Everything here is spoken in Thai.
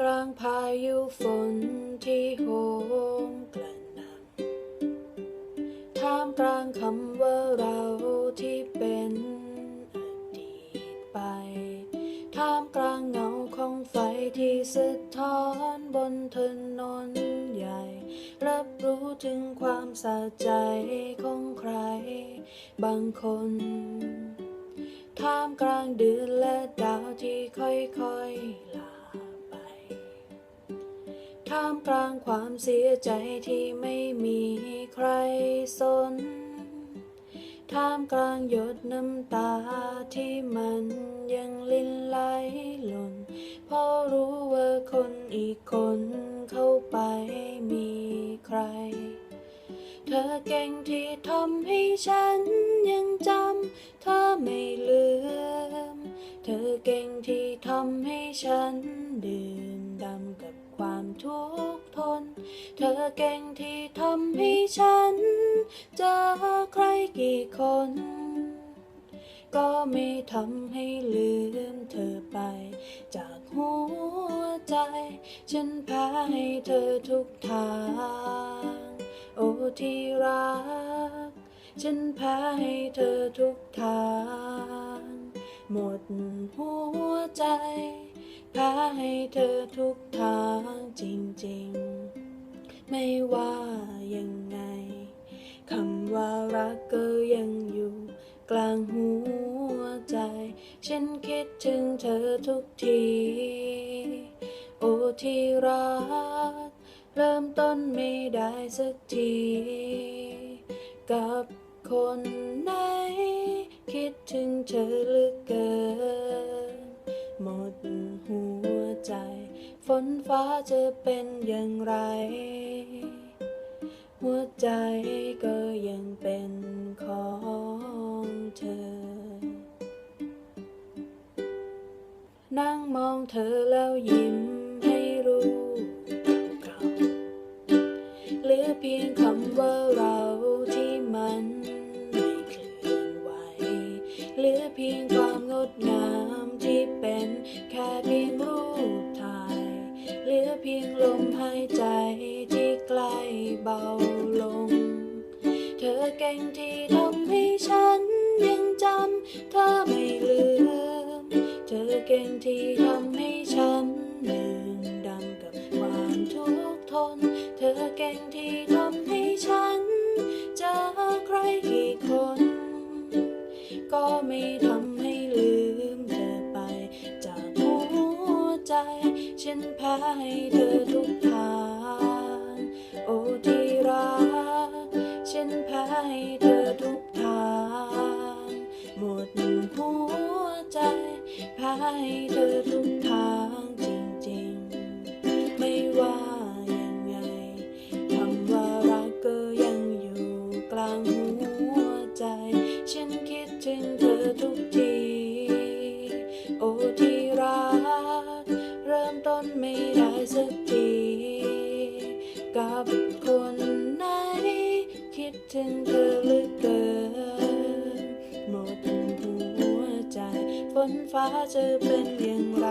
กลางพายุฝนที่โหมกระหน่ำท่ามกลางคำว่าเราที่เป็นอดีตไป ท่ามกลางเงาของไฟที่สะท้อนบนถนนใหญ่ รับรู้ถึงความสะใจของใคร บางคนท่ามกลางเดือนและดาวที่ค่อยๆลาไป ท่ามกลางความเสียใจที่ไม่มีใครสน ท่ามกลางหยดน้ำตาที่มันยังลินไหลหล่น เพราะรู้ว่าคนอีกคนเข้าไปมีใคร เธอเก่งที่ทำให้ฉันยังจำ เธอไม่ เธอเก่งที่ทำให้ฉัน เจอใครกี่คน ก็ไม่ทำให้ลืมเธอไป จากหัวใจ ฉันแพ้ให้เธอทุกทาง โอ้ที่รัก ฉันแพ้ให้เธอทุกทาง หมดหัวใจแพ้ให้เธอทุกทางจริงๆ ไม่ว่ายังไงคำว่ารักก็ยังอยู่กลางหัวใจ ฉันคิดถึงเธอทุกที โอ้ที่รัก เริ่มต้นไม่ได้สักที กับคนไหน คิดถึงเธอเหลือเกิน หมดหัวใจ ฝนฟ้าจะเป็นอย่างไร หัวใจก็ยังเป็นของเธอ นั่งมองเธอแล้วยิ้มให้รู้เก่าเหลือเพียงคำว่าเราที่มันไม่เคลื่อนไหวเหลือเพียงความงดงามที่เป็นแค่เพียงรูปถ่ายเหลือเพียงลมหายใจ อเก่งที่ทำให้ฉันยังจำเธอไม่ลืม เธอเก่งที่ทำให้ฉันดื่มดำกับความทุกข์ทน เธอเก่งที่ทำให้ฉันเจอใครกี่คน ก็ไม่ทำให้ลืมเธอไปจากหัวใจ ฉันแพ้ให้เธอทุกทางโอ้ที่รัก ฉันพ้ให้เธอทุกทาง หมดหัวใจพ้ให้เธอทุกทางจริงๆ ไม่ว่ายังไงคำว่ารักก็ยังอยู่กลางหัวใจ ฉันคิดถึงเธอทุกที โอ้ที่รัก เริ่มต้นไม่ได้สักที กับคน ถึงเธอเหลือเกินหมดหัวใจ ฝนฟ้าจะเป็นอย่างไร